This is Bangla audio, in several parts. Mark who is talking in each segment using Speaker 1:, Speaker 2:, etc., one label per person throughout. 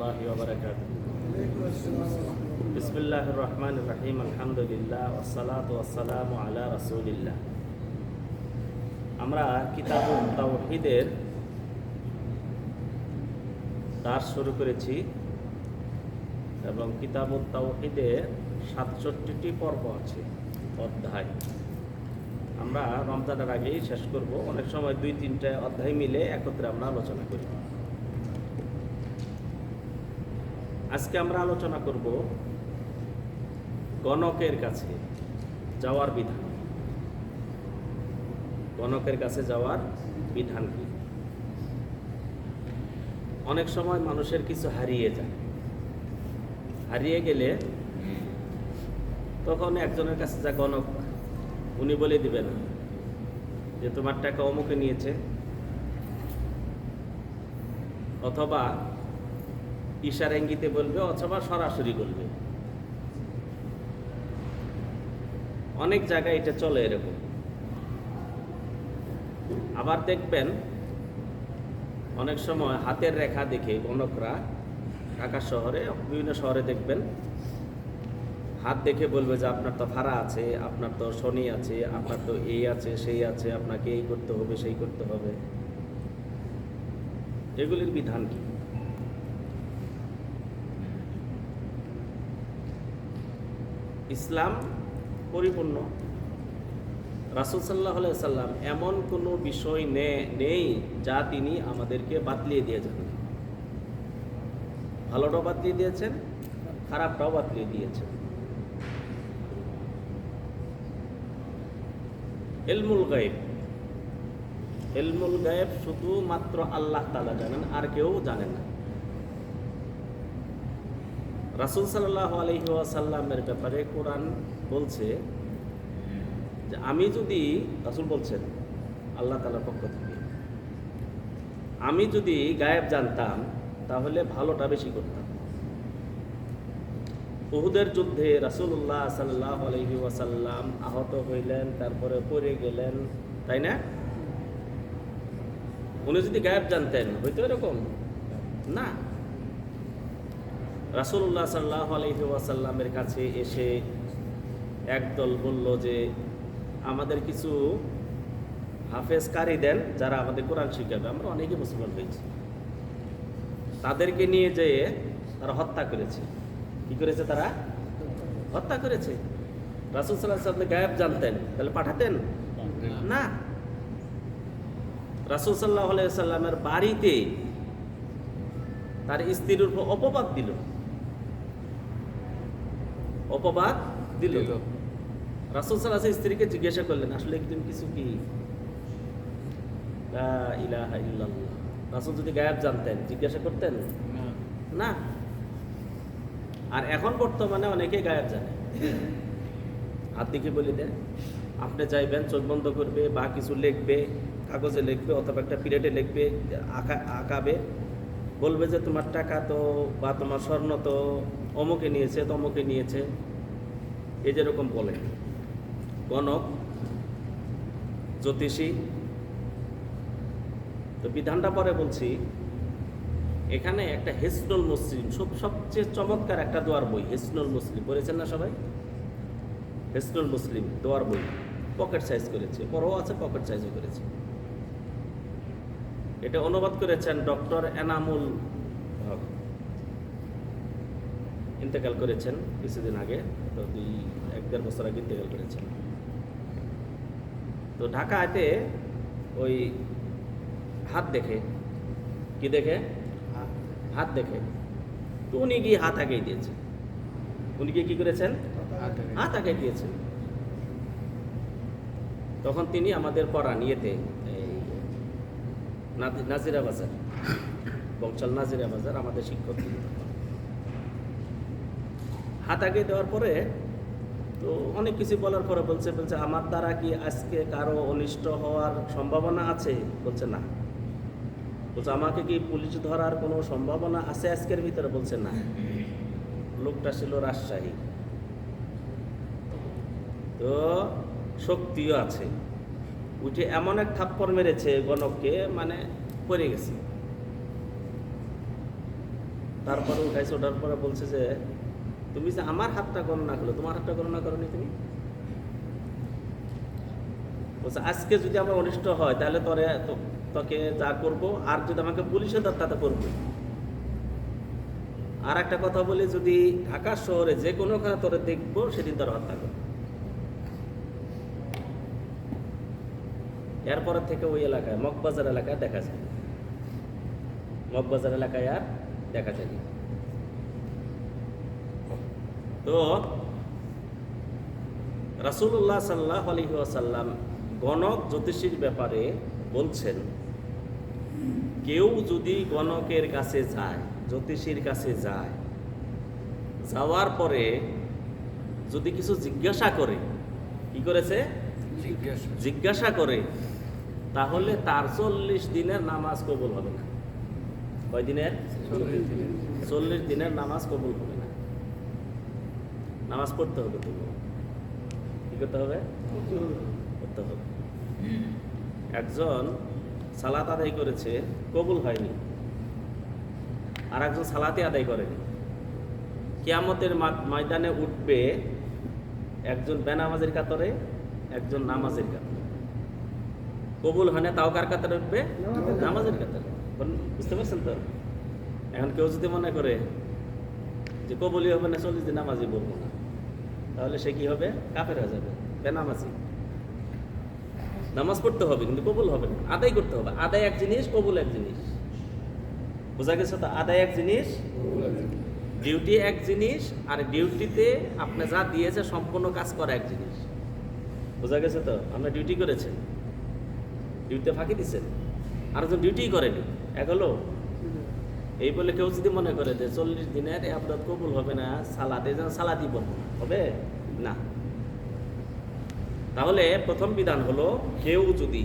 Speaker 1: রহমতুল্লাহ রহমান আমরা কিতাবুল তাওহিদের দাস শুরু করেছি এবং কিতাবুল তাওহিদের সাতষট্টিটি পর্ব আছে, অধ্যায়। আমরা রমজানের আগেই শেষ করব, অনেক সময় দুই তিনটা অধ্যায় মিলে একত্রে আমরা আলোচনা করি। আজকে আমরা আলোচনা করব গণকের কাছে যাওয়ার বিধান। গণকের কাছে যাওয়ার বিধান কি? অনেক সময় মানুষের কিছু হারিয়ে যায়। হারিয়ে গেলে তখন একজনের কাছে যা গণক, উনি বলে দিবেন যে তোমার টাকা অমুকে নিয়েছে। অথবা ইশার ইঙ্গিতে বলবে অথবা সরাসরি বলবে। অনেক জায়গায় এটা চলে এরকম। আবার দেখবেন, অনেক সময় হাতের রেখা দেখে গণকরা ঢাকা শহরে, বিভিন্ন শহরে দেখবেন, হাত দেখে বলবে যে আপনার তো ভাড়া আছে, আপনার তো শনি আছে, আপনার তো এই আছে, সেই আছে, আপনাকে এই করতে হবে, সেই করতে হবে। এগুলির বিধান কি? ইসলাম পরিপূর্ণ। রাসুল সাল্লাহ সাল্লাম এমন কোনো বিষয় নে- নেই যা তিনি আমাদেরকে বাতলিয়ে দিয়েছেন। ভালোটাও বাতলিয়ে দিয়েছেন, খারাপটাও বাতলিয়ে দিয়েছেন। এলমুল গায়েব। এলমুল গায়েব শুধুমাত্র আল্লাহ তালা জানেন, আর কেউ জানেন না। রাসুল সাল্লাহ আলহি আসাল্লামের ব্যাপারে কোরআন বলছে যে আমি যদি, রাসুল বলছেন আল্লাহ তালার পক্ষ থেকে, আমি যদি গায়েব জানতাম, তাহলে ভালোটা বেশি করতাম। বহুদের যুদ্ধে রাসুল্লাহ সাল্লাহ আলহি আহত হইলেন, তারপরে পড়ে গেলেন, তাই না? উনি যদি গায়েব জানতেন হয়তো এরকম? না। রাসুল্লাহ সাল্লাহ আলহি ওয়াসাল্লামের কাছে এসে একদল বলল যে আমাদের কিছু হাফেজ কারি দেন যারা আমাদের কোরআন শিখাবে। আমরা অনেকে মুসলমান হয়েছি। তাদেরকে নিয়ে যেয়ে তারা হত্যা করেছে। কি করেছে তারা? হত্যা করেছে। রাসুল সাল্লাহ সাল্লাম গায়েব জানতেন। তাহলে পাঠাতেন? না। রাসুল সাল্লাহ সাল্লামের বাড়িতে তার স্ত্রীর উপর অপবাদ দিল। অপবাদ দিল। রাসুল সাল্লাহ স্ত্রীকে জিজ্ঞাসা করলেন আসলে একজন কিছু কি? ইলাহা ইল্লাল্লাহ। রাসুল যদি গায়েব জানতেন জিজ্ঞাসা করতেন? না। আর এখন বর্তমানে অনেকে গায়েব জানে। হাত দিকে বলে দেন আপনি চাইবেন চোখ বন্ধ করবে বা কিছু লিখবে কাগজে লিখবে অথবা একটা পিরিয়ডে লিখবে আঁকা আঁকাবে। বলবে যে তোমার টাকা তো বা তোমার স্বর্ণ তো অমুকে নিয়েছে তমুকে নিয়েছে। এই যেরকম বলে। গণক, জ্যোতিষী, তো বিধানটা পরে বলছি, এখানে একটা হেসনুল মুসলিম, সব সবচেয়ে চমৎকার একটা দোয়ার বই, হেসনুল মুসলিম। পড়েছেন না সবাই? হেসনুল মুসলিম দোয়ার বই। পকেট সাইজ করেছে, বড়ও আছে, পকেট সাইজও করেছে। এটা অনুবাদ করেছেন ডক্টর এনামুল হক। ইন্তেকাল করেছেন কিছুদিন আগে তো দুই এক দেড় বছর আগে ইন্তেকাল করেছেন। তো ঢাকাতে ওই হাত দেখে কি দেখে? হাত দেখে। তো উনি গিয়ে হাত আগেই দিয়েছে। উনি গিয়ে কি করেছেন? হাত আগে দিয়েছেন তখন তিনি আমাদের পড়া নিয়েতে নাজিরা বাজার। বংশাল নাজিরা বাজার, আমাদের শিক্ষক হাত আগে দেওয়ার পরে তো অনেক কিছু বলার পরে বলছে বলছে, আমার দ্বারা কি আজকে কারও অনিষ্ট হওয়ার সম্ভাবনা আছে? বলছে, না। বলছে, আমাকে কি পুলিশ ধরার কোনো সম্ভাবনা আছে আজকের ভিতরে? বলছে, না। লোকটা ছিল রাজশাহী। তো শক্তিও আছে। উঠে এমন এক থাপ্পড় মেরেছে গণককে মানে পড়ে গেছে। তারপরে উঠাইছে, ওঠার পরে বলছে যে, তুমি যে আমার হাতটা গণনা করল, তোমার হাতটা গণনা করনি তুমি? বলছে, আজকে যদি আমার অনিষ্ট হয়, তাহলে তোরে তোকে যা করব, আর যদি আমাকে পুলিশে ধর, তাতে করব আর একটা কথা বলি, যদি ঢাকা শহরে যে কোনোখানে তোরে দেখব, সেদিন তোর হত্যা করব। এরপর থেকে ওই এলাকায় মগবাজার এলাকায় দেখা যায়। মগবাজার এলাকায় আর দেখা যায়নি তো রাসূলুল্লাহ সাল্লাহ আলহি আসাল্লাম গণক জ্যোতিষীর ব্যাপারে বলছেন কেউ যদি গণকের কাছে যায় জ্যোতিষীর কাছে যায় যাওয়ার পরে যদি কিছু জিজ্ঞাসা করে কি করেছে?
Speaker 2: জিজ্ঞাসা।
Speaker 1: জিজ্ঞাসা করে তাহলে তার চল্লিশ দিনের নামাজ কবুল হবে না। কয় দিনের? চল্লিশ দিনের। নামাজ কবুল হবে না। নামাজ পড়তে হবে তবু কি করতে হবে? করতে হবে। একজন সালাত আদায় করেছে কবুল হয়নি। আর একজন সালাতে আদায় করেনি। কিয়ামতের ময়দানে উঠবে একজন বেনামাজের কাতরে একজন নামাজের কাতরে। কবুল হয় না, তাও কার কাতারে উঠবে? নামাজের কাতারে। বুঝতে পারছেন তো? এখন কেউ যদি মনে করে যে কবুলই হবে না, চল্লিশ দিন নামাজই বলব না, তাহলে সে কি হবে? কাপের হয়ে যাবে, বেনামাজি। নামাজ পড়তে হবে, কিন্তু কবুল হবে না। আদায় করতে হবে। আদায় এক জিনিস, কবুল এক জিনিস। বোঝা গেছে তো? আদায় এক জিনিস, ডিউটি এক জিনিস, আর ডিউটিতে আপনি যা দিয়েছে সম্পূর্ণ কাজ করা এক জিনিস। বোঝা গেছে তো? আমরা ডিউটি করেছেন ডিউটিতে ফাঁকি দিচ্ছেন আর একজন ডিউটি করেনি এক হলো, এই বলে কেউ যদি মনে করে যে চল্লিশ দিনের আপনার কবুল হবে না সালাদ যেন সালাদই বলব হবে? না। তাহলে প্রথম বিধান হলো, কেউ যদি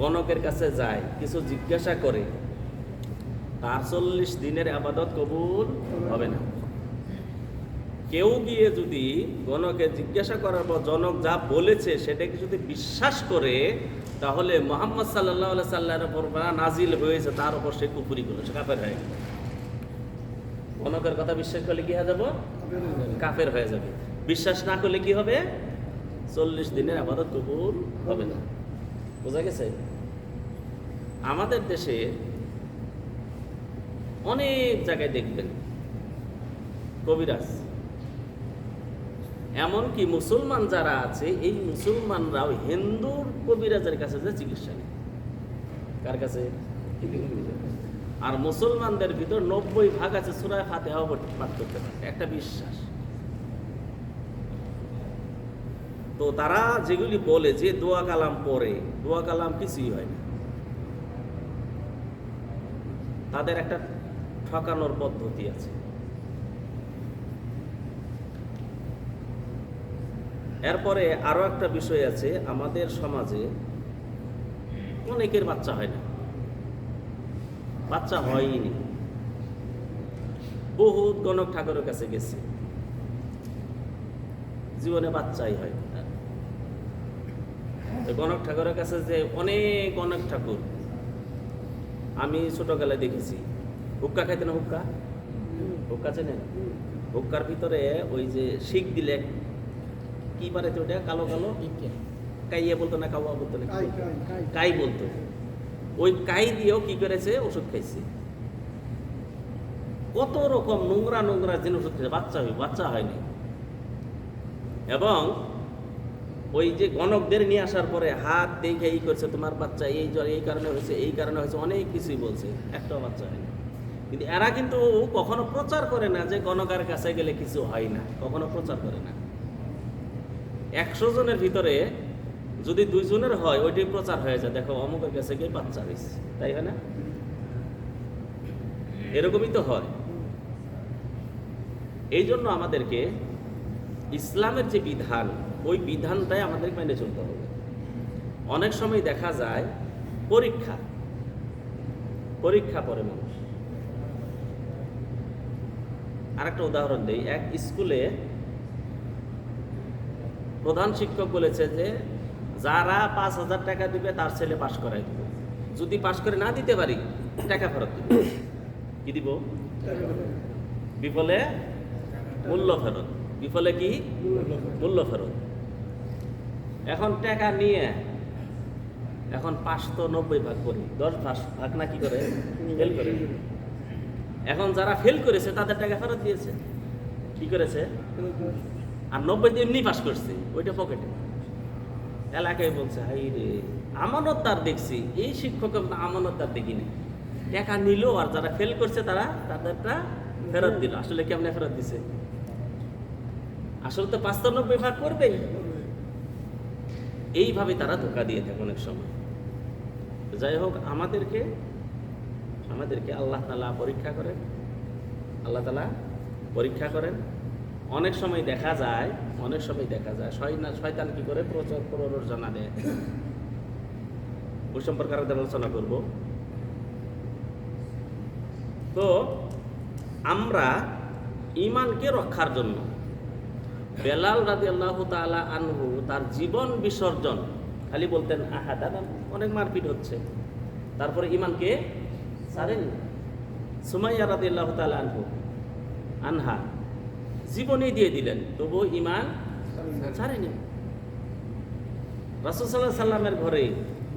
Speaker 1: গণকের কাছে যায়, কিছু জিজ্ঞাসা করে, তার চল্লিশ দিনের আবাদত কবুল হবে না। কেউ গিয়ে যদি গণকে জিজ্ঞাসা করার পর জনক যা বলেছে সেটাকে যদি বিশ্বাস করে, তাহলে মোহাম্মদ সাল্লাহ সাল্লাহর উপর নাজিল হয়েছে, তার উপর সে কুপুরি করল সে কাফের হয়ে গেল গণকের কথা বিশ্বাস করলে কি হয়ে যাব? কাফের হয়ে যাবে। বিশ্বাস না করলে কি হবে? চল্লিশ দিনের আবাদত কবুল হবে না। বোঝা গেছে? আমাদের দেশে অনেক জায়গায় দেখবেন, কবিরাজ এমনকি মুসলমান যারা আছে, এই মুসলমানরাও হিন্দুর কবিরাজের কাছে যে চিকিৎসা নেয়। কার কাছে? আর মুসলমানদের ভিতর নব্বই ভাগ আছে সুরায় ফাতেহাও পাঠ করতে পারে। একটা বিশ্বাস। তো তারা যেগুলি বলে যে দোয়া কালাম পড়ে দোয়া কালাম কিছুই হয় না। তাদের একটা ঠকানোর পদ্ধতি আছে। এরপরে আরও একটা বিষয় আছে, আমাদের সমাজে অনেকের বাচ্চা হয় না। বাচ্চা হয়নি। বহুত গণক ঠাকুরের কাছে গেছে। জীবনে বাচ্চাই হয় গণক ঠাকুরের কাছে যে অনেক অনেক ঠাকুর, আমি ছোটবেলায় দেখেছি। হুক্কা খাইতে না হুক্কা? হুক্কা চেনেন? হুক্কার ভিতরে ওই যে শিখ দিলে কি পারে তো ওটা? কালো কালো? কাইয়া বলতো না কাওয়া বলতো না কাই বলতো? ওই কাই দিয়েও কি করেছে? ওষুধ খাইছে। কত রকম নোংরা নোংরা জিনিস ওষুধ খাইছে বাচ্চা হয় বাচ্চা হয়নি এবং ওই যে গণকদের নিয়ে আসার পরে হাত দেখে এই করছে তোমার বাচ্চা এই জ্বর এই কারণে হয়েছে এই কারণে হয়েছে। অনেক কিছুই বলছে একটাও বাচ্চা হয়নি কিন্তু এরা কিন্তু কখনো প্রচার করে না যে গণকার কাছে গেলে কিছু হয় না কখনো প্রচার করে না। একশো জনের ভিতরে যদি দুইজনের হয় ওইটাই প্রচার হয়ে যায়। দেখো, অমুকের কাছে গিয়ে বাচ্চা হয়েছে তাই হয় না? এরকমই তো হয়। এই জন্য আমাদেরকে ইসলামের যে বিধান, ওই বিধানটাই আমাদের মেনে চলতে হবে। অনেক সময় দেখা যায়, পরীক্ষা পরীক্ষা পরে মানুষ। আরেকটা উদাহরণ দিই। এক স্কুলে প্রধান শিক্ষক বলেছে যে, যারা পাঁচ হাজার টাকা দিবে, তার ছেলে পাশ করাই দিবে। যদি পাশ করে না দিতে পারি, টাকা ফেরত দিবে। কি দিব? বিফলে মূল্য ফেরত। বিফলে কি? মূল্য ফেরত। এখন টাকা নিয়ে, এখন পাঁচ তো নব্বই ভাগ করি, দশ ভাগ ভাগ না কি করে? ফেল করে। এখন যারা ফেল করেছে, তাদের টাকা ফেরত দিয়েছে। কি করেছে? আর নব্বই এমনি পাস করছে, ওইটা পকেটে এলাকায় বলছে হাই রে আমানতদার দেখছি, এই শিক্ষক আমরা আমানত আমানতদার দেখিনি। টাকা নিল আর যারা ফেল করছে তারা তাদেরটা ফেরত দিল। আসলে কেমনে ফেরত দিছে? আসলে তো পাঁচানব্বই ভাগ করবেই। এইভাবে তারা ধোকা দিয়ে থাকে অনেক সময়। যাই হোক, আমাদেরকে আমাদেরকে আল্লাহ তালা পরীক্ষা করেন। আল্লাহ তালা পরীক্ষা করেন। অনেক সময় দেখা যায়, অনেক সময় দেখা যায় শয়তান কি করে? প্রচুর প্ররোচনা দেয়। ওই সম্পর্কে আরেকটা আলোচনা করব। তো, আমরা ইমানকে রক্ষার জন্য বেলাল রাজি আল্লাহ তালা আনহু তার জীবন বিসর্জন, খালি বলতেন আহা দাদা অনেক মারপিট হচ্ছে। তারপরে ইমানকে ছাড়েন সুমাইয়া রাজি আল্লাহ তালা আনহু, আনহা জীবনই দিয়ে দিলেন তবু ইমান ছাড়েনি। রাসুল সাল্লাহ সাল্লামের ঘরে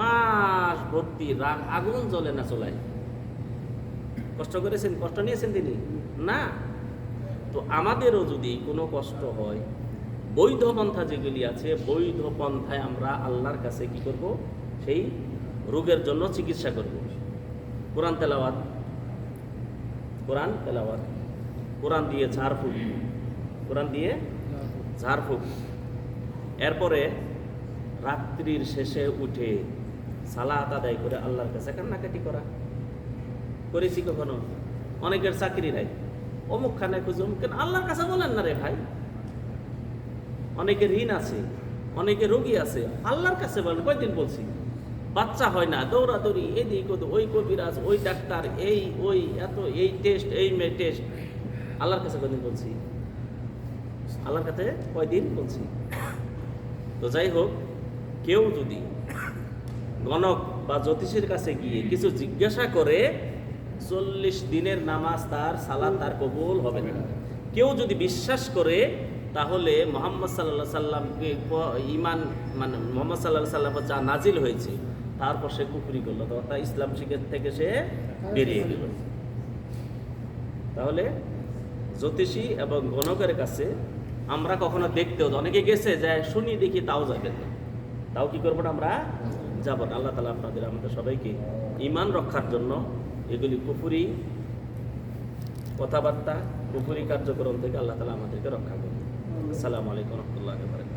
Speaker 1: মাস ভর্তি রাগ, আগুন জ্বলে না চলায়। কষ্ট করেছেন, কষ্ট নিয়েছেন তিনি? না। তো আমাদেরও যদি কোনো কষ্ট হয়, বৈধ পন্থা যেগুলি আছে, বৈধ পন্থায় আমরা আল্লাহর কাছে কি করব? সেই রোগের জন্য চিকিৎসা করব। কোরআন তেলাওয়াত কোরআন তেলাওয়াত, কোরআন দিয়ে ঝাড়ফুঁক। কোরআন দিয়ে ঝাড়ফুঁক। এরপরে রাত্রির শেষে উঠে সালাত আদায় করে আল্লাহর কাছে কান্নাকাটি করা। করেছি কখনো? অনেকের চাকরি নাই। অমুক খানে খুঁজুম কেন আল্লাহর কাছে বলেন না রে ভাই। অনেকে ঋণ আছে অনেকে রোগী আছে। আল্লাহর কাছে বলেন, কয়দিন বলছি? বাচ্চা হয় না, দৌড়াদৌড়ি, এদিক ওই কবিরাজ, ওই ডাক্তার, এই, ওই, এত, এই টেস্ট এই মে টেস্ট আল্লাহর কাছে কয়দিন বলছি? আল্লাহর কাছে কয়দিন বলছি। তো যাই হোক, কেউ যদি গণক বা জ্যোতিষীর কাছে গিয়ে কিছু জিজ্ঞাসা করে, চল্লিশ দিনের নামাজ তার সালাদ তার কবুল হবে না। কেউ যদি বিশ্বাস করে, তাহলে মোহাম্মদ সাল্লাহ সাল্লামকে ইমান মানে মোহাম্মদ সাল্লাহ সাল্লাম যা নাজিল হয়েছে, তারপর সে কুকুরি করল তো অর্থাৎ ইসলাম শিখের থেকে সে বেরিয়ে গেল। তাহলে জ্যোতিষী এবং গণকের কাছে আমরা কখনো দেখতেও অনেকে গেছে যে শুনি দেখি তাও যাবেন না তাও কি করব না আমরা? যাব না। আল্লাহ তালা আপনাদের, আমাদের সবাইকে ইমান রক্ষার জন্য এগুলি পুকুরি কথাবার্তা পুকুরি কার্যক্রম থেকে আল্লাহ তালা আমাদেরকে রক্ষা করবে আসসালামু আলাইকুম রহমতুল্লাহ